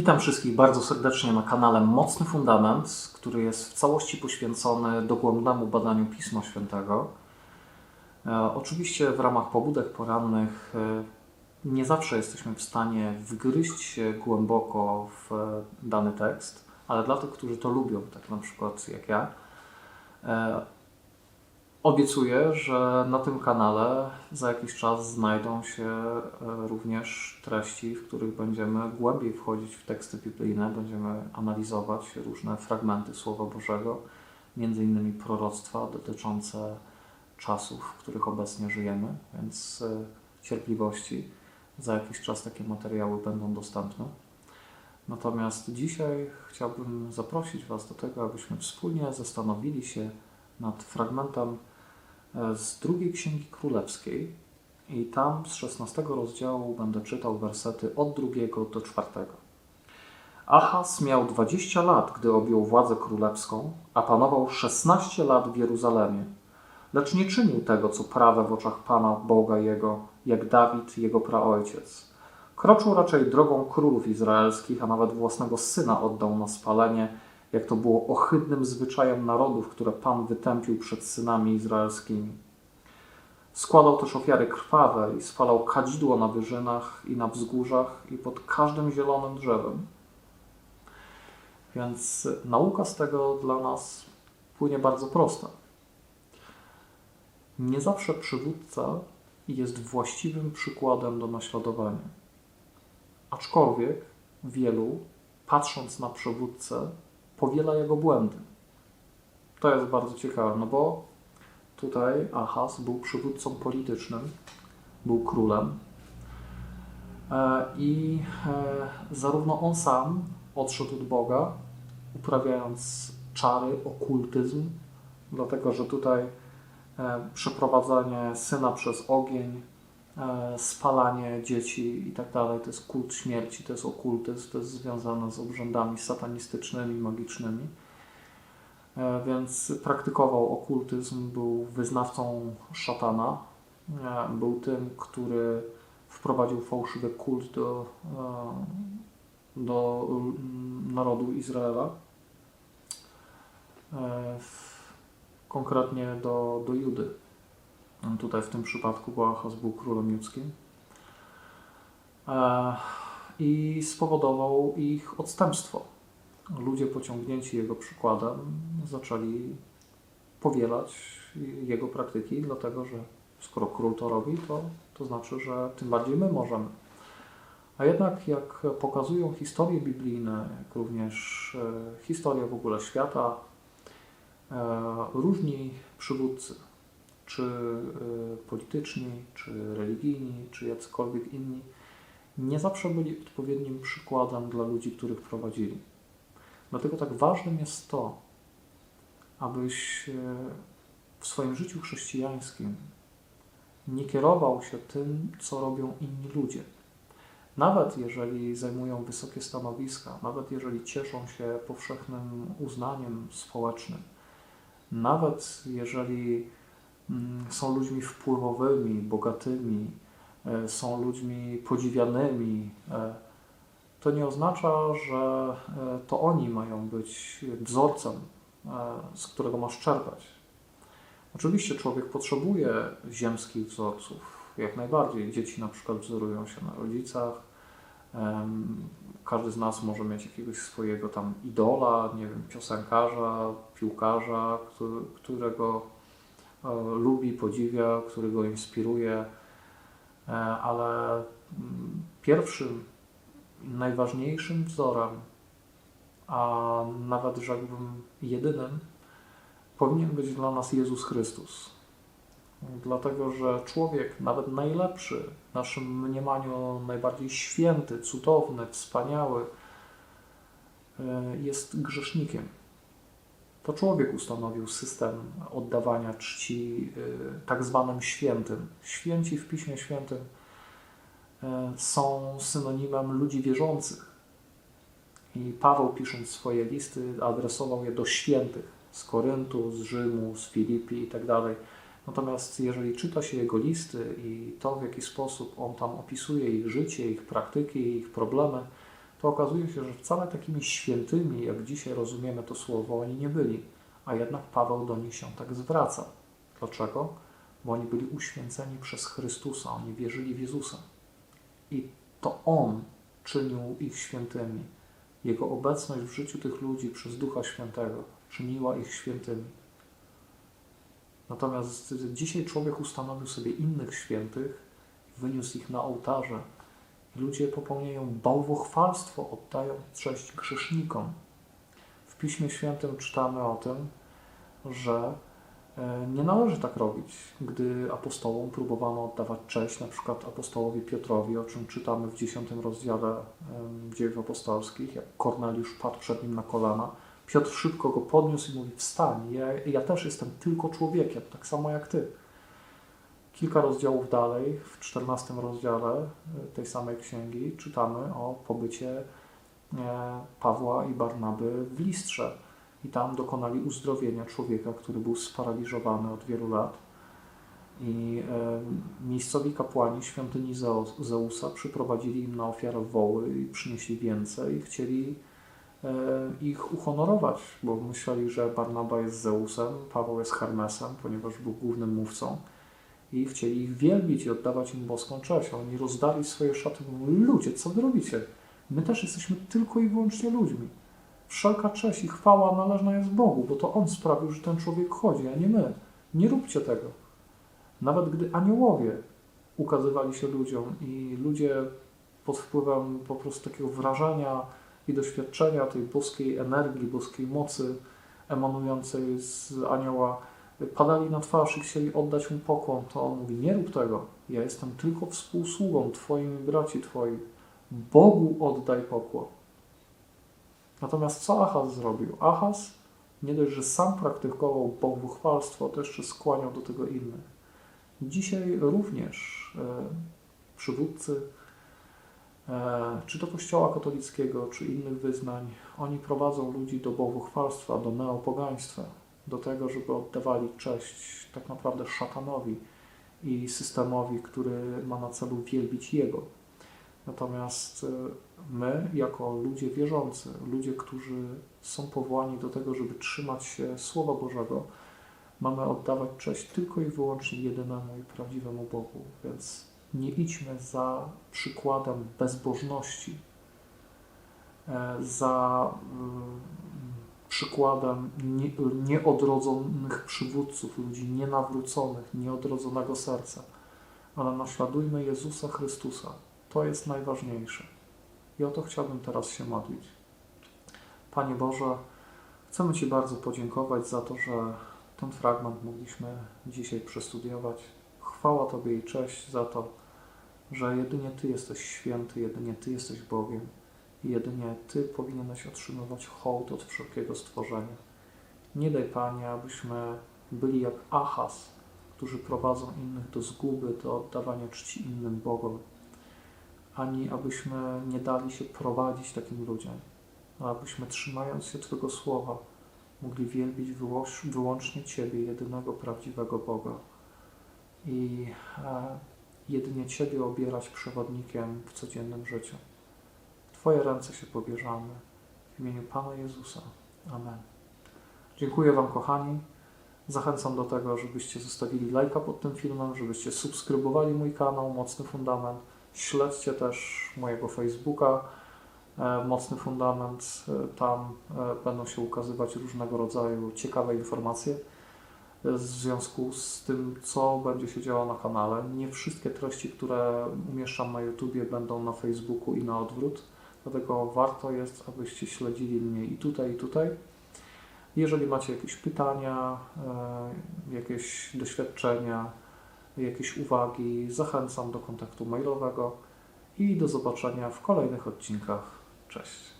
Witam wszystkich bardzo serdecznie na kanale Mocny Fundament, który jest w całości poświęcony dogłębnemu badaniu Pisma Świętego. E, oczywiście w ramach pobudek porannych e, nie zawsze jesteśmy w stanie wgryźć się głęboko w e, dany tekst, ale dla tych, którzy to lubią, tak na przykład jak ja, e, Obiecuję, że na tym kanale za jakiś czas znajdą się e, również treści, w których będziemy głębiej wchodzić w teksty biblijne, będziemy analizować różne fragmenty Słowa Bożego, między innymi proroctwa dotyczące czasów, w których obecnie żyjemy, więc e, cierpliwości. Za jakiś czas takie materiały będą dostępne. Natomiast dzisiaj chciałbym zaprosić Was do tego, abyśmy wspólnie zastanowili się nad fragmentem e, z drugiej Księgi Królewskiej i tam z 16 rozdziału będę czytał wersety od drugiego do czwartego. Ahaz miał 20 lat, gdy objął władzę królewską, a panował 16 lat w Jeruzalemie. Lecz nie czynił tego, co prawe w oczach Pana Boga jego, jak Dawid, jego praojciec. Kroczył raczej drogą królów izraelskich, a nawet własnego syna oddał na spalenie, jak to było ohydnym zwyczajem narodów, które Pan wytępił przed synami izraelskimi. Składał też ofiary krwawe i spalał kadzidło na wyżynach i na wzgórzach i pod każdym zielonym drzewem. Więc nauka z tego dla nas płynie bardzo prosta. Nie zawsze przywódca jest właściwym przykładem do naśladowania. Aczkolwiek wielu, patrząc na przywódcę, powiela jego błędy. To jest bardzo ciekawe, no bo tutaj Ahaz był przywódcą politycznym, był królem e, i e, zarówno on sam odszedł od Boga, uprawiając czary, okultyzm, dlatego że tutaj e, przeprowadzanie syna przez ogień, spalanie dzieci i tak dalej, to jest kult śmierci, to jest okultyzm, to jest związane z obrzędami satanistycznymi, magicznymi. Więc praktykował okultyzm, był wyznawcą szatana, był tym, który wprowadził fałszywy kult do, do narodu Izraela, konkretnie do, do Judy. Tutaj w tym przypadku bo Ahaz był królem judzkim. E, I spowodował ich odstępstwo. Ludzie pociągnięci jego przykładem zaczęli powielać jego praktyki, dlatego że skoro król to robi, to, to znaczy, że tym bardziej my możemy. A jednak, jak pokazują historie biblijne, jak również e, historia w ogóle świata, e, różni przywódcy, czy y, polityczni, czy religijni, czy jacykolwiek inni, nie zawsze byli odpowiednim przykładem dla ludzi, których prowadzili. Dlatego tak ważnym jest to, abyś y, w swoim życiu chrześcijańskim nie kierował się tym, co robią inni ludzie. Nawet jeżeli zajmują wysokie stanowiska, nawet jeżeli cieszą się powszechnym uznaniem społecznym, nawet jeżeli są ludźmi wpływowymi, bogatymi, e, są ludźmi podziwianymi, e, to nie oznacza, że e, to oni mają być wzorcem, z którego masz czerpać. Oczywiście człowiek potrzebuje ziemskich wzorców, jak najbardziej. Dzieci na przykład wzorują się na rodzicach. Każdy z nas może mieć jakiegoś swojego tam idola, nie wiem, piosenkarza, piłkarza, którego lubi, podziwia, który go inspiruje, e, ale mm, pierwszym, najważniejszym wzorem, a nawet rzekłbym jedynym, powinien być dla nas Jezus Chrystus. Dlatego, że człowiek, nawet najlepszy, w naszym mniemaniu najbardziej święty, cudowny, wspaniały, e, jest grzesznikiem to człowiek ustanowił system oddawania czci y, tak zwanym świętym. Święci w Piśmie Świętym y, są synonimem ludzi wierzących. I Paweł, pisząc swoje listy, adresował je do świętych z Koryntu, z Rzymu, z Filipi itd. Natomiast jeżeli czyta się jego listy i to, w jaki sposób on tam opisuje ich życie, ich praktyki, ich problemy, to okazuje się, że wcale takimi świętymi, jak dzisiaj rozumiemy to słowo, oni nie byli. A jednak Paweł do nich się tak zwraca. Dlaczego? Bo oni byli uświęceni przez Chrystusa, oni wierzyli w Jezusa. I to On czynił ich świętymi. Jego obecność w życiu tych ludzi przez Ducha Świętego czyniła ich świętymi. Natomiast dzisiaj człowiek ustanowił sobie innych świętych, wyniósł ich na ołtarze. Ludzie popełniają bałwochwalstwo, oddają cześć grzesznikom. W Piśmie Świętym czytamy o tym, że e, nie należy tak robić. Gdy apostołom próbowano oddawać cześć, na przykład apostołowi Piotrowi, o czym czytamy w 10 rozdziale dziejów apostolskich, jak Korneliusz padł przed nim na kolana, Piotr szybko go podniósł i mówi: Wstań, ja, ja też jestem tylko człowiekiem, tak samo jak ty. Kilka rozdziałów dalej, w 14 rozdziale e, tej samej księgi, czytamy o pobycie e, Pawła i Barnaby w Listrze. I tam dokonali uzdrowienia człowieka, który był sparaliżowany od wielu lat. I e, miejscowi kapłani świątyni Zeusa przyprowadzili im na ofiarę woły i przynieśli więcej chcieli ich uhonorować, bo myśleli, że Barnaba jest Zeusem, Paweł jest Hermesem, ponieważ był głównym mówcą i chcieli ich wielbić i oddawać im boską cześć. Oni rozdali swoje szaty mówili, ludzie, co wy robicie? My też jesteśmy tylko i wyłącznie ludźmi. Wszelka cześć i chwała należna jest Bogu, bo to On sprawił, że ten człowiek chodzi, a nie my. Nie róbcie tego. Nawet gdy aniołowie ukazywali się ludziom i ludzie pod wpływem po prostu takiego wrażenia i doświadczenia tej boskiej energii, boskiej mocy emanującej z anioła, padali na twarz i chcieli oddać mu pokłon, to on mówi, nie rób tego. Ja jestem tylko współsługą Twoim i braci Twoich. Bogu oddaj pokłon. Natomiast co Achaz zrobił? Achaz nie dość, że sam praktykował bałwuchwalstwo, to jeszcze skłaniał do tego innych. Dzisiaj również e, przywódcy, e, czy to Kościoła katolickiego, czy innych wyznań, oni prowadzą ludzi do bałwuchwalstwa, do neopogaństwa, do tego, żeby oddawali cześć tak naprawdę szatanowi i systemowi, który ma na celu wielbić Jego. Natomiast e, my, jako ludzie wierzący, ludzie, którzy są powołani do tego, żeby trzymać się Słowa Bożego, mamy oddawać cześć tylko i wyłącznie jedynemu i prawdziwemu Bogu. Więc nie idźmy za przykładem bezbożności, e, za mm, przykładem nie- nieodrodzonych przywódców, ludzi nienawróconych, nieodrodzonego serca, ale naśladujmy Jezusa Chrystusa. To jest najważniejsze. I o to chciałbym teraz się modlić. Panie Boże, chcemy Ci bardzo podziękować za to, że ten fragment mogliśmy dzisiaj przestudiować. Chwała Tobie i cześć za to, że jedynie Ty jesteś święty, jedynie Ty jesteś Bogiem jedynie Ty powinieneś otrzymywać hołd od wszelkiego stworzenia. Nie daj, Panie, abyśmy byli jak Achaz, którzy prowadzą innych do zguby, do oddawania czci innym Bogom, ani abyśmy nie dali się prowadzić takim ludziom, abyśmy trzymając się Twojego słowa mogli wielbić wyłącznie Ciebie, jedynego prawdziwego Boga i e, jedynie Ciebie obierać przewodnikiem w codziennym życiu. Twoje ręce się pobierzamy. W imieniu Pana Jezusa. Amen. Dziękuję Wam, kochani. Zachęcam do tego, żebyście zostawili lajka pod tym filmem, żebyście subskrybowali mój kanał Mocny Fundament. Śledźcie też mojego Facebooka e, Mocny Fundament. E, Tam e, będą się ukazywać różnego rodzaju ciekawe informacje w związku z tym, co będzie się działo na kanale. Nie wszystkie treści, które umieszczam na YouTubie, będą na Facebooku i na odwrót. Dlatego warto jest, abyście śledzili mnie i tutaj, i tutaj. Jeżeli macie jakieś pytania, e, jakieś doświadczenia, jakieś uwagi, zachęcam do kontaktu mailowego i do zobaczenia w kolejnych odcinkach. Cześć.